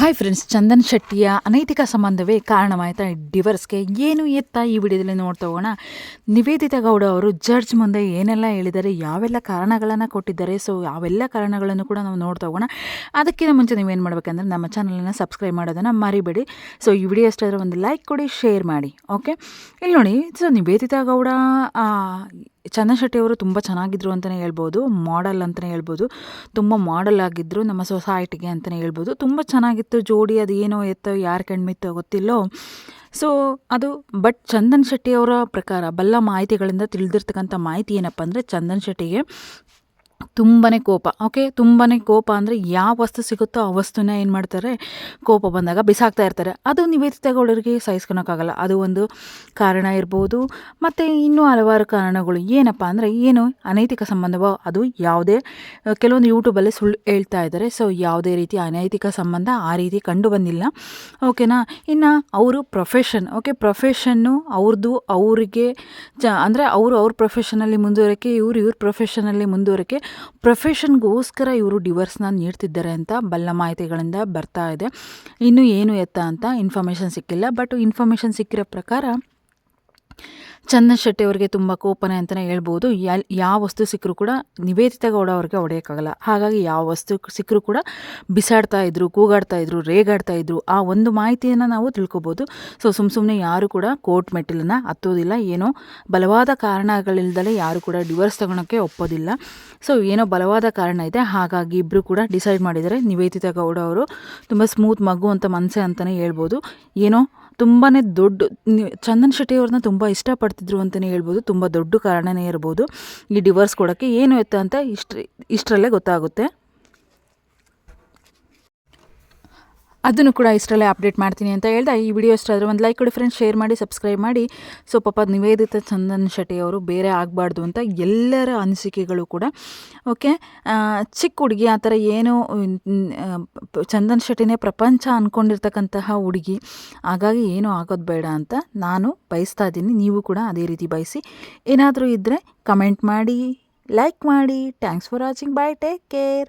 Hi friends Chandan ಶೆಟ್ಟಿಯ ಅನೈತಿಕ ಸಂಬಂಧವೇ ಕಾರಣವಾಯಿತಾ ಡಿವರ್ಸ್ಗೆ ಏನು ಎತ್ತ ಈ ವಿಡಿಯೋದಲ್ಲಿ ನೋಡ್ತಾ ಹೋಗೋಣ? ನಿವೇದಿತಾ ಗೌಡ ಅವರು ಜಡ್ಜ್ ಮುಂದೆ ಏನೆಲ್ಲ ಹೇಳಿದ್ದಾರೆ, ಯಾವೆಲ್ಲ ಕಾರಣಗಳನ್ನು ಕೊಟ್ಟಿದ್ದಾರೆ ಸೊ ಯಾವೆಲ್ಲ ಕಾರಣಗಳನ್ನು ಕೂಡ ನಾವು ನೋಡ್ತಾ ಹೋಗೋಣ. ಅದಕ್ಕಿಂತ ಮುಂಚೆ ನೀವೇನು ಮಾಡಬೇಕಂದ್ರೆ ನಮ್ಮ ಚಾನಲನ್ನು ಸಬ್ಸ್ಕ್ರೈಬ್ ಮಾಡೋದನ್ನು ಮರಿಬೇಡಿ. ಸೊ ಈ ವಿಡಿಯೋ ಎಷ್ಟಾದರೂ ಒಂದು ಲೈಕ್ ಕೊಡಿ ಶೇರ್ ಮಾಡಿ ಓಕೆ ಇಲ್ಲಿ ನೋಡಿ ಸೊ ನಿವೇದಿತಾ ಗೌಡ ಚಂದನ್ ತುಂಬ ಚೆನ್ನಾಗಿದ್ರು ಅಂತಲೇ ಹೇಳ್ಬೋದು ಮಾಡಲ್ ಅಂತಲೇ ಹೇಳ್ಬೋದು, ತುಂಬ ಮಾಡಲ್ ಆಗಿದ್ದರು ನಮ್ಮ ಸೊಸೈಟಿಗೆ ಅಂತಲೇ ಹೇಳ್ಬೋದು. ತುಂಬ ಚೆನ್ನಾಗಿತ್ತು ಜೋಡಿ, ಅದು ಏನೋ ಎತ್ತೋ, ಯಾರು ಕಣ್ಮಿತ್ತೋ ಗೊತ್ತಿಲ್ಲೋ. ಸೊ ಅದು ಬಟ್ ಚಂದನ್ ಶೆಟ್ಟಿ ಅವರ ಪ್ರಕಾರ ಬಲ್ಲ ಮಾಹಿತಿಗಳಿಂದ ತಿಳಿದಿರ್ತಕ್ಕಂಥ ಮಾಹಿತಿ ಏನಪ್ಪ ಅಂದರೆ ಚಂದನ್ ಶೆಟ್ಟಿಗೆ ತುಂಬಾ ಕೋಪ. ಓಕೆ? ತುಂಬಾ ಕೋಪ ಅಂದರೆ ಯಾವ ವಸ್ತು ಸಿಗುತ್ತೋ ಆ ವಸ್ತುನ ಏನು ಮಾಡ್ತಾರೆ? ಕೋಪ ಬಂದಾಗ ಬಿಸಾಕ್ತಾ ಇರ್ತಾರೆ. ಅದು ನಿವೇದಿತಾ ಗೌಡರಿಗೆ ಸಹಿಸ್ಕೊಳಕ್ಕಾಗಲ್ಲ. ಅದು ಒಂದು ಕಾರಣ ಇರ್ಬೋದು. ಮತ್ತು ಇನ್ನೂ ಹಲವಾರು ಕಾರಣಗಳು. ಏನಪ್ಪ ಅಂದರೆ ಏನು? ಅನೈತಿಕ ಸಂಬಂಧವೋ? ಅದು ಯಾವುದೇ ಕೆಲವೊಂದು ಯೂಟ್ಯೂಬಲ್ಲಿ ಸುಳ್ಳು ಹೇಳ್ತಾ ಇದ್ದಾರೆ. ಸೊ, ಯಾವುದೇ ರೀತಿ ಅನೈತಿಕ ಸಂಬಂಧ ಆ ರೀತಿ ಕಂಡು ಬಂದಿಲ್ಲ ಓಕೆನಾ? ಇನ್ನು ಅವರು ಪ್ರೊಫೆಷನ್ ಓಕೆ? ಪ್ರೊಫೆಷನ್ನು ಅವ್ರದ್ದು ಅವರಿಗೆ ಚ, ಅಂದರೆ ಅವರು ಅವ್ರ ಪ್ರೊಫೆಷನಲ್ಲಿ ಮುಂದುವರಕ್ಕೆ ಇವ್ರು ಇವ್ರ ಪ್ರೊಫೆಷನಲ್ಲಿ ಮುಂದುವರಕ್ಕೆ ಪ್ರೊಫೆಷನ್ಗೋಸ್ಕರ ಇವರು ಡಿವರ್ಸ್ನ ನೀಡ್ತಿದ್ದಾರೆ ಅಂತ ಬಲ್ಲ ಮಾಹಿತಿಗಳಿಂದ ಬರ್ತಾ ಇದೆ. ಇನ್ನೂ ಏನು ಎತ್ತ ಅಂತ ಇನ್ಫಾರ್ಮೇಷನ್ ಸಿಕ್ಕಿಲ್ಲ. ಬಟ್ ಇನ್ಫಾರ್ಮೇಷನ್ ಸಿಕ್ಕಿರೋ ಪ್ರಕಾರ ಚಂದನ್ ಶೆಟ್ಟಿ ಅವರಿಗೆ ತುಂಬ ಕೋಪನೆ ಅಂತಲೇ ಹೇಳ್ಬೋದು. ಯಾವ ವಸ್ತು ಸಿಕ್ಕರೂ ಕೂಡ ನಿವೇದಿತ ಗೌಡ ಅವ್ರಿಗೆ ಹೊಡೆಯೋಕ್ಕಾಗಲ್ಲ. ಹಾಗಾಗಿ ಯಾವ ವಸ್ತು ಸಿಕ್ಕರೂ ಕೂಡ ಬಿಸಾಡ್ತಾ ಇದ್ರು, ಕೂಗಾಡ್ತಾ ಇದ್ರು, ರೇಗಾಡ್ತಾ ಇದ್ರು, ಆ ಒಂದು ಮಾಹಿತಿಯನ್ನು ನಾವು ತಿಳ್ಕೊಬೋದು. ಸೊ ಸುಮ್ಮ ಸುಮ್ಮನೆ ಯಾರು ಕೂಡ ಕೋರ್ಟ್ ಮೆಟ್ಟಿಲನ್ನು ಹತ್ತೋದಿಲ್ಲ. ಏನೋ ಬಲವಾದ ಕಾರಣಗಳಿಲ್ದಲೇ ಯಾರು ಕೂಡ ಡಿವೋರ್ಸ್ ತಗೊಳಕ್ಕೆ ಒಪ್ಪೋದಿಲ್ಲ. ಸೊ ಏನೋ ಬಲವಾದ ಕಾರಣ ಇದೆ. ಹಾಗಾಗಿ ಇಬ್ಬರು ಕೂಡ ಡಿಸೈಡ್ ಮಾಡಿದರೆ ನಿವೇದಿತ ಗೌಡ ಅವರು ತುಂಬ ಸ್ಮೂತ್ ಮಗು ಅಂತ ಮನಸ್ಸೆ ಅಂತಲೇ ಹೇಳ್ಬೋದು. ಏನೋ ತುಂಬಾ ದೊಡ್ಡ ಚಂದನ್ ಶೆಟ್ಟಿ ಅವ್ರನ್ನ ತುಂಬ ಇಷ್ಟಪಡ್ತಿದ್ರು ಅಂತಲೇ ಹೇಳ್ಬೋದು. ತುಂಬ ದೊಡ್ಡ ಕಾರಣನೇ ಇರ್ಬೋದು. ಈ ಡಿವರ್ಸ್ ಕೊಡೋಕ್ಕೆ ಏನು ಎತ್ತ ಅಂತ ಇಷ್ಟ ಇಷ್ಟರಲ್ಲೇ ಗೊತ್ತಾಗುತ್ತೆ. ಅದನ್ನು ಕೂಡ ಇಷ್ಟರಲ್ಲೇ ಅಪ್ಡೇಟ್ ಮಾಡ್ತೀನಿ ಅಂತ ಹೇಳ್ದೆ. ಈ ವಿಡಿಯೋ ಇಷ್ಟ ಆದರೆ ಒಂದು ಲೈಕ್ ಕೊಡಿ ಫ್ರೆಂಡ್ಸ್ ಶೇರ್ ಮಾಡಿ ಸಬ್ಸ್ಕ್ರೈಬ್ ಮಾಡಿ. ಸೊ ಪಾಪ ನಿವೇದಿತ ಚಂದನ್ ಶೆಟ್ಟಿ ಅವರು ಬೇರೆ ಆಗಬಾರ್ದು ಅಂತ ಎಲ್ಲರ ಅನಿಸಿಕೆಗಳು ಕೂಡ. ಓಕೆ ಚಿಕ್ಕ ಹುಡುಗಿ ಆ ಥರ ಏನೋ ಚಂದನ್ ಶೆಟ್ಟಿನೇ ಪ್ರಪಂಚ ಅಂದ್ಕೊಂಡಿರ್ತಕ್ಕಂತಹ ಹುಡುಗಿ. ಹಾಗಾಗಿ ಏನೂ ಆಗೋದು ಬೇಡ ಅಂತ ನಾನು ಬಯಸ್ತಾ ಇದ್ದೀನಿ. ನೀವು ಕೂಡ ಅದೇ ರೀತಿ ಬಯಸಿ. ಏನಾದರೂ ಇದ್ದರೆ ಕಮೆಂಟ್ ಮಾಡಿ ಲೈಕ್ ಮಾಡಿ. Thanks for watching bye take care